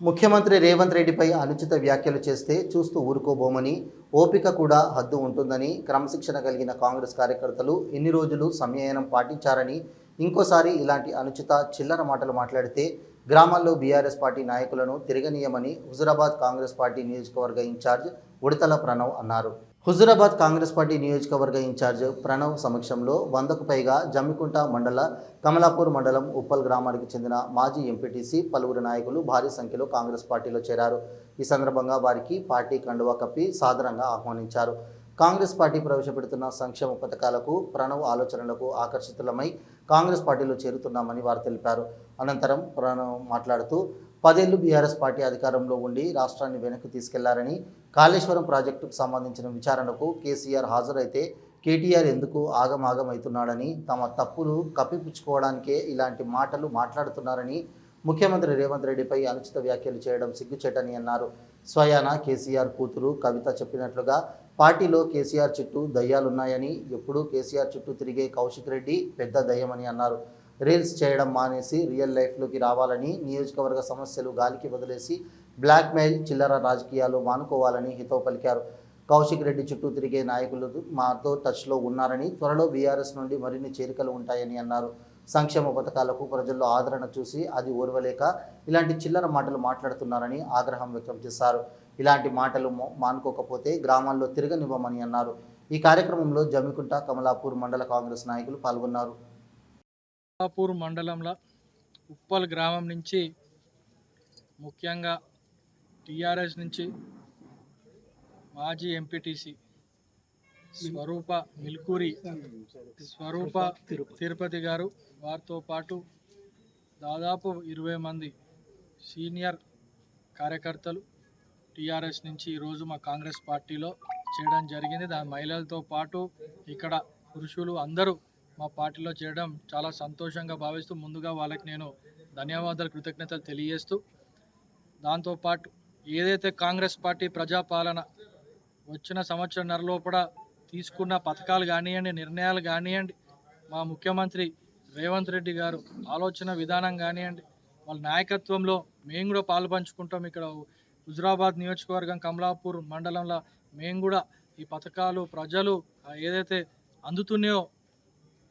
ముఖ్యమంత్రి రేవంత్ రెడ్డిపై అనుచిత వ్యాఖ్యలు చేస్తే చూస్తూ ఊరుకోబోమని ఓపిక కూడా హద్దు ఉంటుందని క్రమశిక్షణ కలిగిన కాంగ్రెస్ కార్యకర్తలు ఎన్ని రోజులు సంయమనం పాటించారని ఇంకోసారి ఇలాంటి అనుచిత చిల్లర మాటలు మాట్లాడితే గ్రామాల్లో బీఆర్ఎస్ పార్టీ నాయకులను తిరగనీయమని హుజురాబాద్ కాంగ్రెస్ పార్టీ నియోజకవర్గ ఇన్ఛార్జ్ ఉడతల ప్రణవ్ అన్నారు. హుజూరాబాద్ కాంగ్రెస్ పార్టీ నియోజకవర్గ ఇన్ఛార్జ్ ప్రణవ్ సమక్షంలో వందకు పైగా జమ్మికుంట మండల కమలాపూర్ మండలం ఉప్పల్ గ్రామానికి చెందిన మాజీ ఎంపీటీసీ పలువురు నాయకులు భారీ సంఖ్యలో కాంగ్రెస్ పార్టీలో చేరారు. ఈ సందర్భంగా వారికి పార్టీ కండువా కప్పి సాదరంగా ఆహ్వానించారు. కాంగ్రెస్ పార్టీ ప్రవేశపెడుతున్న సంక్షేమ పథకాలకు ప్రణవ్ ఆలోచనలకు ఆకర్షితులమై కాంగ్రెస్ పార్టీలో చేరుతున్నామని వారు తెలిపారు. అనంతరం ప్రణవ్ మాట్లాడుతూ పదేళ్ళు బీఆర్ఎస్ పార్టీ అధికారంలో ఉండి రాష్ట్రాన్ని వెనక్కి తీసుకెళ్ళారని కాళేశ్వరం ప్రాజెక్టుకు సంబంధించిన విచారణకు కేసీఆర్ హాజరైతే కేటీఆర్ ఎందుకు ఆగమాగమవుతున్నాడని తమ తప్పులు కప్పిపుచ్చుకోవడానికే ఇలాంటి మాటలు మాట్లాడుతున్నారని ముఖ్యమంత్రి రేవంత్ రెడ్డిపై అనుచిత వ్యాఖ్యలు చేయడం సిగ్గుచేటని అన్నారు. స్వయాన కేసీఆర్ కూతురు కవిత చెప్పినట్లుగా పార్టీలో కేసీఆర్ చుట్టూ దయ్యాలున్నాయని ఎప్పుడూ కేసీఆర్ చుట్టూ తిరిగే కౌశిక్ రెడ్డి పెద్ద దయ్యమని అన్నారు. రీల్స్ చేయడం మానేసి రియల్ లైఫ్లోకి రావాలని నియోజకవర్గ సమస్యలు గాలికి వదిలేసి బ్లాక్మెయిల్ చిల్లర రాజకీయాలు మానుకోవాలని హితవు పలికారు. కౌశిక్ రెడ్డి చుట్టూ తిరిగే నాయకులు మాతో టచ్లో ఉన్నారని త్వరలో బీఆర్ఎస్ నుండి మరిన్ని చేరికలు ఉంటాయని అన్నారు. సంక్షేమ పథకాలకు ప్రజల్లో ఆదరణ చూసి అది ఓర్వలేక ఇలాంటి చిల్లర మాటలు మాట్లాడుతున్నారని ఆగ్రహం వ్యక్తం చేశారు. ఇలాంటి మాటలు మానుకోకపోతే గ్రామాల్లో తిరగనివ్వమని అన్నారు. ఈ కార్యక్రమంలో జమ్మికుంట కమలాపూర్ మండల కాంగ్రెస్ నాయకులు పాల్గొన్నారు. కొల్లాపూర్ మండలంలో ఉప్పల్ గ్రామం నుంచి ముఖ్యంగా టీఆర్ఎస్ నుంచి మాజీ ఎంపీటీసీ స్వరూప మిల్కూరి స్వరూప తిరుపతి గారు వారితో పాటు దాదాపు ఇరవై మంది సీనియర్ కార్యకర్తలు టీఆర్ఎస్ నుంచి ఈరోజు మా కాంగ్రెస్ పార్టీలో చేయడం జరిగింది. దాని మహిళలతో పాటు ఇక్కడ పురుషులు అందరూ మా పార్టీలో చేయడం చాలా సంతోషంగా భావిస్తూ ముందుగా వాళ్ళకి నేను ధన్యవాదాలు కృతజ్ఞతలు తెలియజేస్తూ దాంతోపాటు ఏదైతే కాంగ్రెస్ పార్టీ ప్రజాపాలన వచ్చిన సంవత్సరంన్నర లోపల తీసుకున్న పథకాలు కానివ్వండి నిర్ణయాలు కానివ్వండి మా ముఖ్యమంత్రి రేవంత్ రెడ్డి గారు ఆలోచన విధానం కానివ్వండి వాళ్ళ నాయకత్వంలో మేము కూడా పాలు పంచుకుంటాం. ఇక్కడ హుజురాబాద్ నియోజకవర్గం కమలాపూర్ మండలంలో మేము కూడా ఈ పథకాలు ప్రజలు ఏదైతే అందుతున్నాయో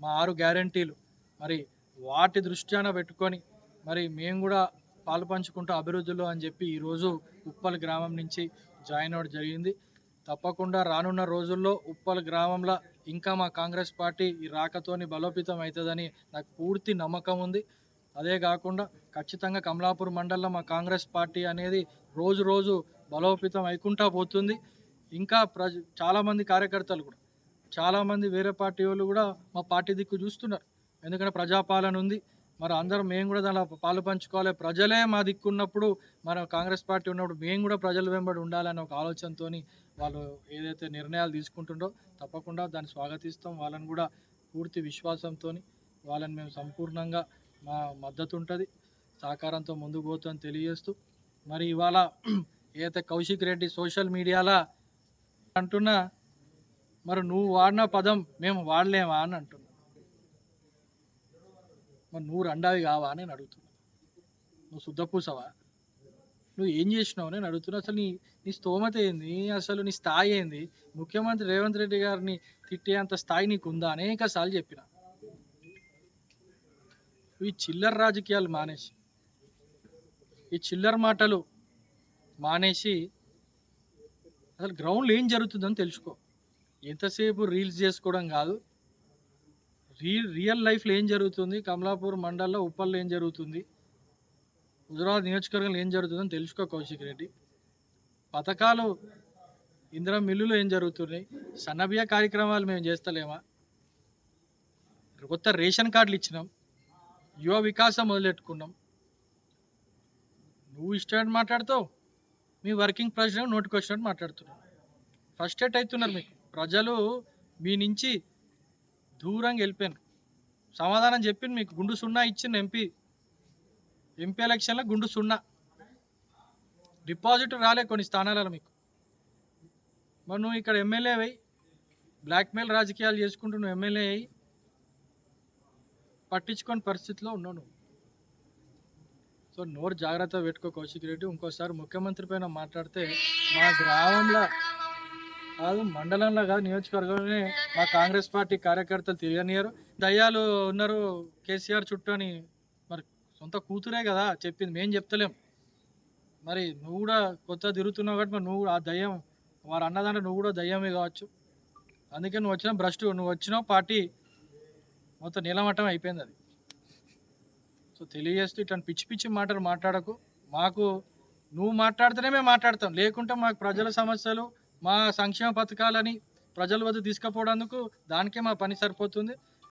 మా ఆరు గ్యారంటీలు. మరి వాటి దృష్ట్యాన పెట్టుకొని మరి మేము కూడా పాలుపంచుకుంటూ అభివృద్ధిలో అని చెప్పి ఈరోజు ఉప్పల్ గ్రామం నుంచి జాయిన్ అవ్వడం జరిగింది. తప్పకుండా రానున్న రోజుల్లో ఉప్పల్ గ్రామంలో ఇంకా మా కాంగ్రెస్ పార్టీ ఈ రాకతోని బలోపేతం అవుతుందని నాకు పూర్తి నమ్మకం ఉంది. అదే కాకుండా ఖచ్చితంగా కమలాపూర్ మండలంలో మా కాంగ్రెస్ పార్టీ అనేది రోజు రోజు బలోపేతం అయికుంటా పోతుంది. ఇంకా ప్రజ చాలామంది కార్యకర్తలు కూడా చాలామంది వేరే పార్టీ వాళ్ళు కూడా మా పార్టీ దిక్కు చూస్తున్నారు. ఎందుకంటే ప్రజాపాలన ఉంది. మరి అందరం మేము కూడా దానిలో పాలు పంచుకోవాలి. ప్రజలే మా దిక్కు ఉన్నప్పుడు మన కాంగ్రెస్ పార్టీ ఉన్నప్పుడు మేము కూడా ప్రజల వెంబడి ఉండాలనే ఒక ఆలోచనతోని వాళ్ళు ఏదైతే నిర్ణయాలు తీసుకుంటుండో తప్పకుండా దాన్ని స్వాగతిస్తాం. వాళ్ళని కూడా పూర్తి విశ్వాసంతో వాళ్ళని మేము సంపూర్ణంగా మా మద్దతు ఉంటుంది సహకారంతో ముందుకు పోతుందని తెలియజేస్తూ మరి ఇవాళ ఏదైతే కౌశిక్ రెడ్డి సోషల్ మీడియాలో అంటున్నా మరి నువ్వు వాడిన పదం మేము వాడలేమా అని అంటున్నా. మరి నువ్వు రెండావి కావా అని నేను అడుగుతున్నా. నువ్వు శుద్ధపూసవా నువ్వు ఏం చేసినావు నేను అడుగుతున్నా. అసలు నీ నీ స్తోమత ఏంది? అసలు నీ స్థాయి ఏంది? ముఖ్యమంత్రి రేవంత్ రెడ్డి గారిని తిట్టేంత స్థాయి నీకు ఉందా అనేక సార్లు చెప్పిన. ఈ చిల్లర రాజకీయాలు మానేసి ఈ చిల్లర మాటలు మానేసి అసలు గ్రౌండ్లో ఏం జరుగుతుందని తెలుసుకో. ఎంతసేపు రీల్స్ చేసుకోవడం కాదు. రీ రియల్ లైఫ్లో ఏం జరుగుతుంది? కమలాపూర్ మండల్లో ఉప్పల్లో ఏం జరుగుతుంది? హుజరాబాద్ నియోజకవర్గంలో ఏం జరుగుతుందని తెలుసుకో కౌశిక్ రెడ్డి. పథకాలు ఇందిరా మిల్లులో ఏం జరుగుతున్నాయి? సన్నబియ కార్యక్రమాలు మేము చేస్తలేమా? కొత్త రేషన్ కార్డులు ఇచ్చినాం. యువ వికాసం మొదలెట్టుకున్నాం. నువ్వు ఇష్టం మాట్లాడతావు. మీ వర్కింగ్ ప్రెసిడెంట్ నోటికి వచ్చినట్టు మాట్లాడుతున్నావు ఫస్ట్ ఎట్ అవుతున్నారు మీకు. ప్రజలు మీ నుంచి దూరంగా వెళ్ళిపోయాను సమాధానం చెప్పింది మీకు. గుండు సున్నా ఇచ్చింది ఎంపీ. ఎంపీ ఎలక్షన్లో గుండు సున్నా. డిపాజిట్ రాలే కొన్ని స్థానాలలో మీకు. మరి నువ్వు ఇక్కడ ఎమ్మెల్యే అయి బ్లాక్మెయిల్ రాజకీయాలు చేసుకుంటూ నువ్వు ఎమ్మెల్యే అయ్యి పట్టించుకొని పరిస్థితిలో ఉన్నావు నువ్వు. సో నోరు జాగ్రత్త పెట్టుకో కౌశిక్ రెడ్డి. ఇంకోసారి ముఖ్యమంత్రి పైన మాట్లాడితే మా గ్రామంలో కాదు మండలంలో కాదు నియోజకవర్గంలోనే మా కాంగ్రెస్ పార్టీ కార్యకర్తలు తిరగనియరు. దయ్యాలు ఉన్నారు కేసీఆర్ చుట్టూ అని. మరి సొంత కూతురే కదా చెప్పింది మేం చెప్తలేం. మరి నువ్వు కూడా కొత్త తిరుగుతున్నావు కాబట్టి మరి నువ్వు కూడా ఆ దయ్యం వారు అన్నదంటే నువ్వు కూడా దయ్యమే కావచ్చు. అందుకే నువ్వు వచ్చిన భ్రష్టు. నువ్వు వచ్చినావు పార్టీ మొత్తం నీలమట్టం అయిపోయింది అది. సో తెలియజేస్తూ ఇట్లాంటి పిచ్చి పిచ్చి మాటలు మాట్లాడకు. మాకు నువ్వు మాట్లాడితేనే మేము మాట్లాడతాం. లేకుంటే మాకు ప్రజల సమస్యలు మా సంక్షేమ పథకాలని ప్రజల వద్ద తీసుకుపోవడానికి దానికే మా పని సరిపోతుంది.